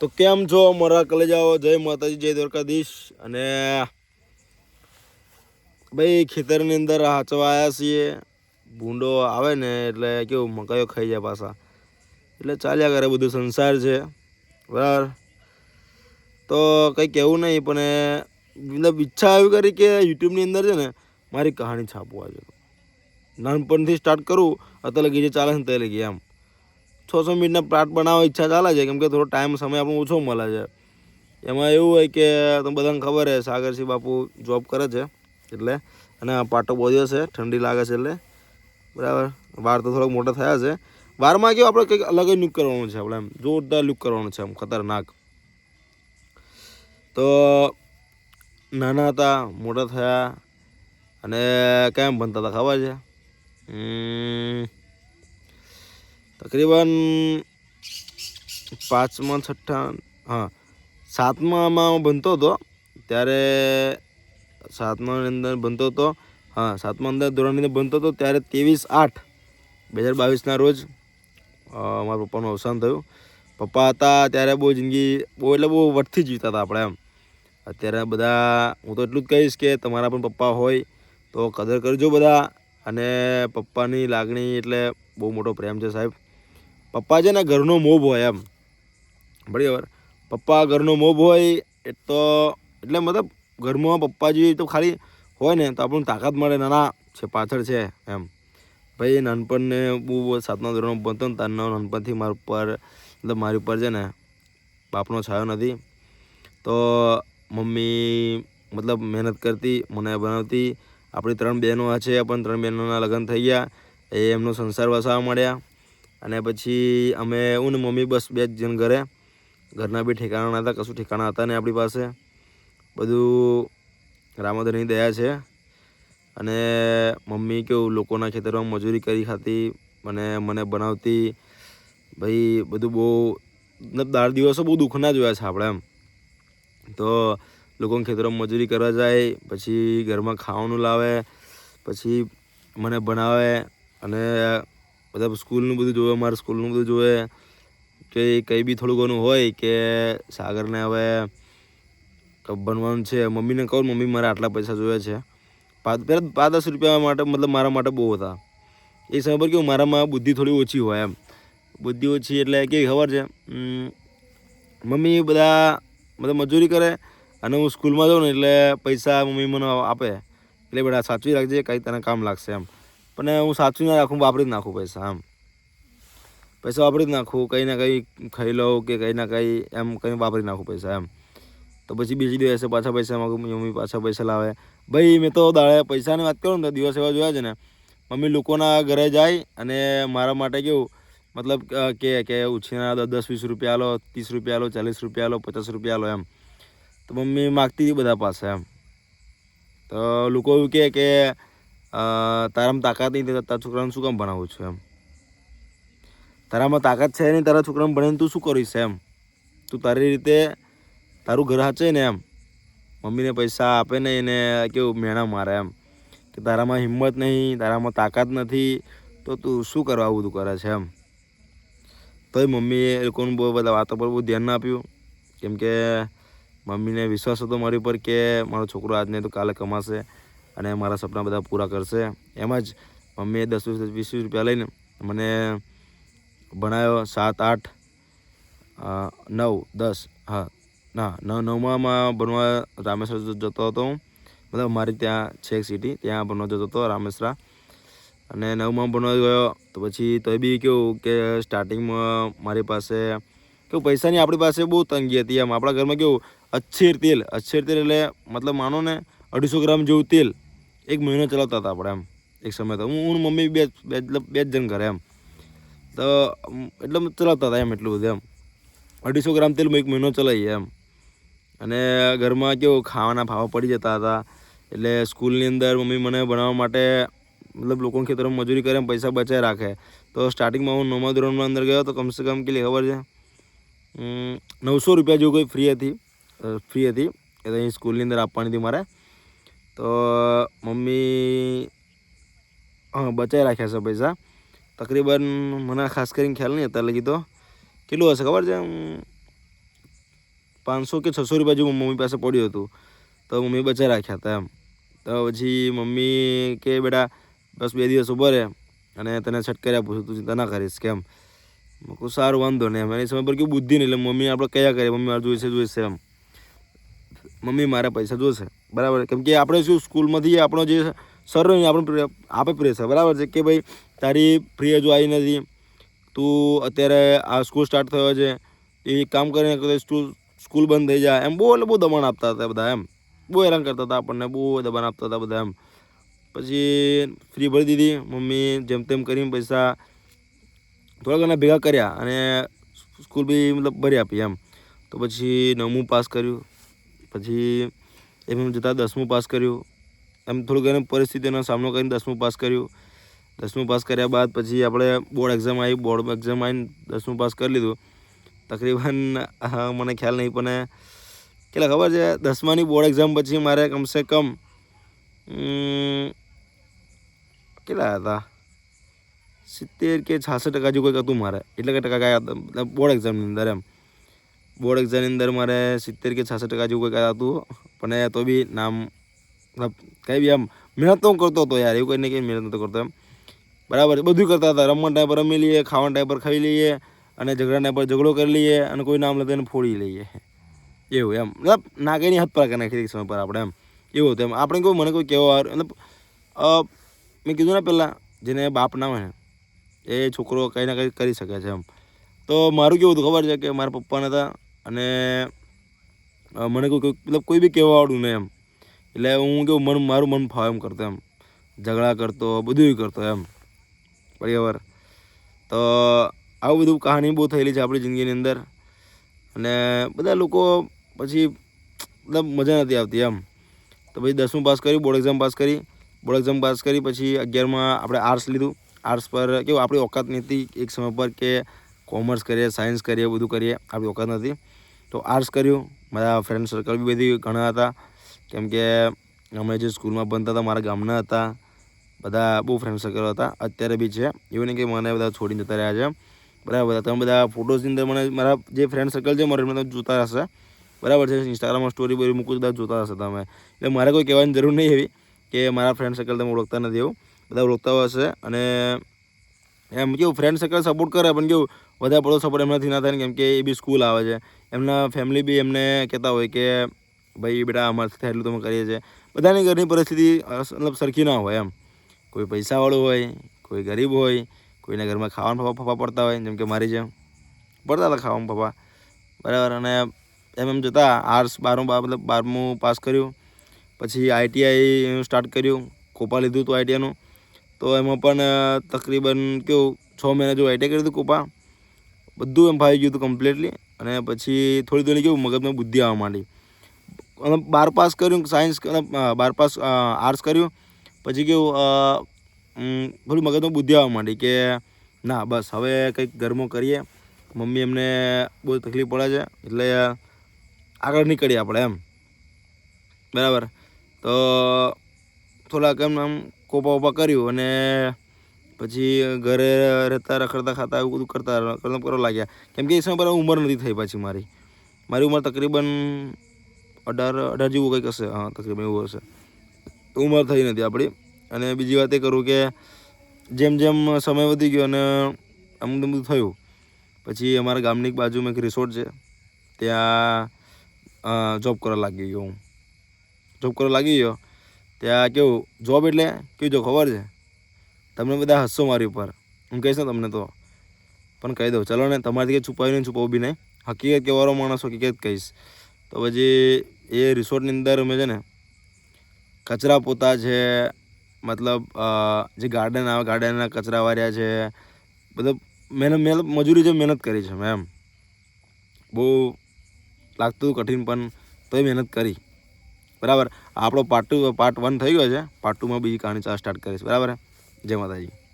તો કેમ છો મારા કલેજાઓ? જય માતાજી, જય દ્વારકાધીશ. અને ભાઈ, ખેતરની અંદર હાચવા આવ્યા છીએ. ભૂંડો આવે ને એટલે કેવું મકાઈઓ ખાઈ જાય પાછા. એટલે ચાલ્યા કરે બધું, સંસાર છે. બરાબર? તો કંઈ કહેવું નહીં, પણ મતલબ ઈચ્છા એવી કરી કે યુટ્યુબની અંદર છે ને મારી કહાણી છાપવા છે. નાનપણથી સ્ટાર્ટ કરું, અત્યારે લગી જે ચાલે છે ને તે લગી એમ. છસો મિનિટના પ્લાટ બનાવવા ઈચ્છા ચાલે છે કેમ કે થોડો ટાઈમ સમય આપણને ઓછો મળે છે. એમાં એવું હોય કે તમને બધાને ખબર છે સાગરસિંહ બાપુ જોબ કરે છે એટલે અને પાટો બોધ્યો છે ઠંડી લાગે છે એટલે. બરાબર? વાર તો થોડોક મોટા થયા છે. વારમાં કેવું આપણે કંઈક અલગ જ લુક કરવાનું છે આપણે એમ જોરદાર લુક કરવાનું છે એમ ખતરનાક. તો નાના હતા મોટા થયા અને કેમ ભણતા હતા ખબર છે? હમ, તકરીબન પાંચમા, છઠ્ઠા, હા, સાતમામાં ભણતો હતો. ત્યારે સાતમાની અંદર ભણતો હતો. હા, સાતમા અંદર ધોરણની અંદર ભણતો હતો. ત્યારે ત્રેવીસ આઠ બે હજાર બાવીસના રોજ મારા પપ્પાનું અવસાન થયું. પપ્પા હતા ત્યારે બહુ જિંદગી, બહુ એટલે બહુ વટથી જીવતા હતા આપણે એમ. અત્યારે બધા, હું તો એટલું જ કહીશ કે તમારા પણ પપ્પા હોય તો કદર કરજો બધા. અને પપ્પાની લાગણી એટલે બહુ મોટો પ્રેમ છે સાહેબ. પપ્પા છે ને ઘરનો મોભ હોય એમ. બરાબર? પપ્પા ઘરનો મોભ હોય એ તો એટલે મતલબ ઘરમાં પપ્પાજી તો ખાલી હોય ને તો આપણને તાકાત મળે, નાના છે, પાછળ છે એમ. ભાઈ નાનપણને બહુ સાતમા ધોરણ ભણતો ને તારનો નાનપણથી મારા ઉપર, મતલબ મારી ઉપર છે ને બાપનો છાયો નથી. તો મમ્મી મતલબ મહેનત કરતી, મને બનાવતી. આપણી ત્રણ બહેનો છે, પણ ત્રણ બહેનોના લગ્ન થઈ ગયા. એ એમનો સંસાર વસાવા મળ્યા અને પછી અમે હું ને મમ્મી બસ બે જ જણ ઘરે. ઘરના બી ઠેકાણા હતા કશું ઠેકાણા હતા નહીં આપણી પાસે. બધું રામોદરની દયા છે. અને મમ્મી કેવું લોકોના ખેતરમાં મજૂરી કરી ખાતી, અને મને બનાવતી. ભાઈ, બધું બહુ, મતલબ દાળ દિવસો બહુ દુઃખના જોયા છે આપણે એમ. તો લોકોના ખેતરમાં મજૂરી કરવા જાય, પછી ઘરમાં ખાવાનું લાવે, પછી મને બનાવે, અને બધા સ્કૂલનું બધું જોવે મારે સ્કૂલનું બધું જોવે. કે કંઈ બી થોડું ઘણું હોય કે સાગરને હવે બનવાનું છે. મમ્મીને કહું મમ્મી મારે આટલા પૈસા જોઈએ છે. પહેલાં પાંચ દસ રૂપિયા માટે, મતલબ મારા માટે બહુ હતા. એ સમય પર કેવું, મારામાં બુદ્ધિ થોડી ઓછી હોય એમ. બુદ્ધિ ઓછી એટલે કેવી ખબર છે? મમ્મી બધા, મતલબ મજૂરી કરે અને હું સ્કૂલમાં જાઉં ને એટલે પૈસા મમ્મી મને આપે. એટલે બેટા સાચવી રાખજે, કંઈ તને કામ લાગશે એમ. પણ હું સાચવી ના રાખું, વાપરી જ નાખું પૈસા, એમ. પૈસા વાપરી જ નાખું, કંઈ ના કંઈ ખાઈ લઉં કે કંઈ ના કંઈ, એમ કંઈ વાપરી નાખું પૈસા, એમ. તો પછી બીજી દિવસે પાછા પૈસા માગું, મમ્મી પાછા પૈસા લાવે. ભાઈ, મેં તો દાડે પૈસાની વાત કરું ને, તો દિવસ એવા જોયા છે ને, મમ્મી લોકોના ઘરે જાય અને મારા માટે કેવું, મતલબ કે કે ઉછીના દસ વીસ રૂપિયા લો ત્રીસ રૂપિયા લો ચાલીસ રૂપિયા લો પચાસ રૂપિયા લો એમ. તો મમ્મી માગતી હતી બધા પાસે, એમ. તો લોકો એવું કહે કે તારામાં તાકાત નહીં તારા છોકરાને શું કામ ભણાવું છું એમ? તારામાં તાકાત છે નહીં, તારા છોકરાને ભણીને તું શું કરીશ એમ? તું તારી રીતે તારું ઘર હાચે ને એમ? મમ્મીને પૈસા આપે ને એને કેવું મેણા મારે એમ? કે તારામાં હિંમત નહીં, તારામાં તાકાત નથી, તો તું શું કરવા આવું બધું કરે છે એમ? તોય મમ્મીએ એ લોકોનું બહુ બધા વાતો પર બહુ ધ્યાન આપ્યું. કેમ કે મમ્મીને વિશ્વાસ હતો મારી ઉપર કે મારો છોકરો આજ નહીં તો કાલે કમાશે. અને મારા સપના બધા પૂરા કરશે. એમ જ મમ્મીએ દસ વીસ વીસ વીસ રૂપિયા લઈને મને ભણાવ્યો સાત, આઠ નવ, દસ, હા, ના નવ નવમામાં ભણવા રામેશ્વર જતો હતો હું. મતલબ મારી ત્યાં છે એક સિટી ત્યાં ભણવા જતો હતો રામેશ્વરા. અને નવમાં ભણવા ગયો, તો પછી તોય બી કેવું કે સ્ટાર્ટિંગમાં મારી પાસે કેવું પૈસાની આપણી પાસે બહુ તંગી હતી. એમ આપણા ઘરમાં કેવું અચ્છેર તેલ અચ્છેર તેલ એટલે મતલબ માનો ને અઢીસો ગ્રામ જેવું તેલ. એક મહિનો ચલાવતા હતા આપણે એમ, એક સમય તો. હું હું મમ્મી બે બે બે જ જણ ઘરે એમ. તો એટલે ચલાવતા હતા એમ એટલું બધું એમ. અઢીસો ગ્રામ તેલ એક મહિનો ચલાવીએ એમ. અને ઘરમાં કેવું, ખાવાના ભાવ પડી જતા હતા. એટલે સ્કૂલની અંદર મમ્મી મને ભણાવવા માટે, મતલબ લોકોની ખેતરમાં મજૂરી કરે પૈસા બચાવી રાખે. તો સ્ટાર્ટિંગમાં હું નવમા ધોરણમાં અંદર ગયો તો કમસે કમ કેટલી ખબર છે? નવસો રૂપિયા જેવું કોઈ ફ્રી હતી. ફ્રી હતી. એ તો અહીં સ્કૂલની અંદર આપવાની હતી મારે. તો, મમ્મી બચાવી રાખ્યા છે પૈસા. તકરીબન મને ખાસ કરીને ખ્યાલ નહીં અત્યારે લગી તો. કેટલું હશે ખબર છે? પાંચસો કે છસો રૂપિયા જેવું મમ્મી પાસે પડ્યું હતું. તો મમ્મી બચાવી રાખ્યા હતા એમ. તો પછી મમ્મી કે, બેટા, બસ બે દિવસ ઊભો રહે અને તને છટકારી આપું છું તું ચિંતા ના કરીશ. કેમ? કહું સારું, વાંધો નહીં. એમ. એની સમય પર કેવું બુદ્ધિ નહીં, એટલે મમ્મી આપણે કયા કરીએ? મમ્મી મારે જોઈશે જોઈશે એમ. મમ્મી મારા પૈસા જોશે. બરાબર. કેમ કે આપણે શું સ્કૂલમાંથી આપણો જે સર હોય આપણો આપે પ્રેશર બરાબર છે? કે ભાઈ, તારી ફ્રી હજુ આવી નથી. તું અત્યારે આ સ્કૂલ સ્ટાર્ટ થયો છે. એ કામ કરીને સ્કૂલ સ્કૂલ બંધ થઈ જાય. એમ બહુ એટલે બહુ દબાણ આપતા હતા બધા એમ. બહુ હેરાન કરતા હતા આપણને, બહુ દબાણ આપતા હતા બધા એમ. પછી ફ્રી ભરી દીધી. મમ્મી જેમ તેમ કરીને પૈસા થોડા ઘણા ભેગા કર્યા અને સ્કૂલ બી મતલબ ભરી આપી એમ. તો પછી નવમું પાસ કર્યું. પછી એમ એમ જતાં દસમું પાસ કર્યું. એમ થોડું એને પરિસ્થિતિનો સામનો કરીને દસમું પાસ કર્યું. દસમું પાસ કર્યા બાદ પછી આપણે બોર્ડ એક્ઝામ આવી બોર્ડ એક્ઝામ આવીને દસમું પાસ કરી લીધું. તકરીબન મને ખ્યાલ નહીં, પણ, કેટલા ખબર છે, દસમાની બોર્ડ એક્ઝામ પછી મારે કમસે કમ કેટલા હતા? સિત્તેર કે છાસઠ ટકા જેવું કંઈક હતું મારે. એટલે કે ટકા મતલબ બોર્ડ એક્ઝામની અંદર એમ. બોર્ડ એક્ઝામની અંદર મારે સિત્તેર કે છાસઠ ટકા જેવું કંઈક હતું. પણ તો બી નામ, મતલબ કંઈ બી આમ મહેનત તો કરતો હતો યાર, એવું કંઈ નહીં કંઈ મહેનત નહોતો કરતો એમ. બરાબર બધું કરતા હતા. રમવા ટાઈમ પર રમી લઈએ, ખાવાના ટાઈમ પર ખાઈ લઈએ અને ઝઘડા ટાઈમ પર ઝઘડો કરી લઈએ અને કોઈ નામ લેતા એને ફોડી લઈએ. એવું એમ. મતલબ નાગેની હાથ પર નાખી સમય પર આપણે એમ. એવું હતું એમ. આપણે કોઈ મને કોઈ કહેવા મતલબ મેં કીધું ને પહેલાં, જેને બાપ ના હોય ને, એ છોકરો કંઈ ના કંઈ કરી શકે છે એમ. તો મારું કેવું હતું ખબર છે કે મારા પપ્પાને હતા અને મને કોઈ મતલબ કોઈ બી કહેવાવાળું નહીં એમ. એટલે હું કેવું, મન મારું મન ફાવે એમ કરતો એમ. ઝઘડા કરતો બધું કરતો એમ. બરાબર. તો આવું બધું કહાની બહુ થયેલી છે આપણી જિંદગીની અંદર. અને બધા લોકો પછી મતલબ મજા નથી આવતી એમ. તો પછી દસમું પાસ કર્યું બોર્ડ એક્ઝામ પાસ કરી. બોર્ડ એક્ઝામ પાસ કરી પછી અગિયારમાં આપણે આર્ટ્સ લીધું. આર્ટ્સ પર કેવું, આપણી ઓકાત નથી એક સમય પર કે કોમર્સ કરીએ, સાયન્સ કરીએ, બધું કરીએ. આપણી ઓકાત નથી તો આર્ટ્સ કર્યું. મારા ફ્રેન્ડ સર્કલ બી બધી ઘણા હતા. કેમ કે અમે જે સ્કૂલમાં ભણતા હતા, મારા ગામના હતા, બધા બહુ ફ્રેન્ડ સર્કલ હતા. અત્યારે બી છે. એવું નહીં કે મને બધા છોડીને જતા રહ્યા છે. બરાબર, તમે બધા ફોટોઝની અંદર મને મારા જે ફ્રેન્ડ સર્કલ છે, મારે તમે જોતા હશે. બરાબર છે ઇન્સ્ટાગ્રામમાં સ્ટોરી બોરી મૂકું બધા જોતા હશે તમે. એટલે મારે કોઈ કહેવાની જરૂર નહીં એવી કે મારા ફ્રેન્ડ સર્કલ તમે ઓળખતા નથી એવું. બધા ઓળખતા હશે અને એમ કેવું ફ્રેન્ડ સર્કલ સપોર્ટ કરે, પણ કેવું વધારે પડતો સપોર્ટ એમનાથી ના થાય ને કેમ કે એ બી સ્કૂલ આવે છે. એમના ફેમિલી બી એમને કહેતા હોય કે, ભાઈ બેટા અમારાથી થાય એટલું તમે કરીએ છીએ. બધાની ઘરની પરિસ્થિતિ મતલબ સરખી ના હોય એમ. કોઈ પૈસાવાળું હોય, કોઈ ગરીબ હોય, કોઈના ઘરમાં ખાવાનું પપ્પા પપ્પા પડતા હોય, જેમ કે મારી જેમ. પડતા હતા ખાવાનું પપ્પા બરાબર, અને એમ એમ જતાં આર્ટ્સ બારમું મતલબ બારમું પાસ કર્યું. પછી આઈટીઆઈ સ્ટાર્ટ કર્યું. કોપા લીધું હતું આઈટીઆઈનું તો એમાં પણ તકરીબન કેવું, છ મહિના જેવું આઈટીઆઈ કર્યું હતું કોપા. બધું એમ ફાવી ગયું હતું કમ્પ્લીટલી અને પછી થોડી થોડી કેવું મગજમાં બુદ્ધિ આવવા માંડી. અને બાર પાસ કર્યું સાયન્સ બાર પાસ આર્ટ્સ કર્યું. પછી કેવું થોડી મગજમાં બુદ્ધિ આવવા માંડી કે, ના, બસ, હવે કંઈક ઘરમાં કરીએ. મમ્મી એમને બહુ તકલીફ પડે છે, એટલે આગળ નીકળીએ આપણે એમ. બરાબર. તો થોડાક એમ આમ કોપા વોપા કર્યું અને પછી ઘરે રહેતા, રખડતા, ખાતા, એવું બધું કરતા મતલબ કરવા લાગ્યા. કેમ કે એ સમય પર ઉંમર નથી થઈ પાછી મારી. મારી ઉંમર તકરીબન અઢાર અઢાર જેવું કંઈક હશે. હા, તકરીબન એવું હશે. ઉંમર થઈ નથી આપણી. અને બીજી વાત એ કરું કે, જેમ જેમ સમય વધી ગયો અને અમુક બધું થયું, પછી અમારા ગામની એક બાજુમાં એક રિસોર્ટ છે. ત્યાં જોબ કરવા લાગી ગયો હું. જોબ કરવા લાગી ગયો. ત્યાં કેવું જોબ એટલે, કેવું જો ખબર છે? તમને બધા હસશો મારી ઉપર. હું કહીશ ને તમને તો. પણ કહી દઉં, ચલો ને તમારાથી કંઈ છુપાવી નહીં છુપાવું બી નહીં. હકીકત કહેવાનો માણસ હકીકત કહીશ. તો પછી એ રિસોર્ટની અંદર અમે છે ને, કચરા પોતા છે, મતલબ જે ગાર્ડન આવે ગાર્ડનના કચરા વાર્યા છે. મતલબ મહેનત મહેનત, મજૂરી જે મહેનત કરી છે મેં એમ. બહુ લાગતું કઠિન પણ તોય મહેનત કરી. બરાબર? આપણો પાર્ટ ટુ પાર્ટ વન થઈ ગયો છે. પાર્ટ ટુમાં બીજી કહાણી ચાલ સ્ટાર્ટ કરીશ. બરાબર જય માતાજી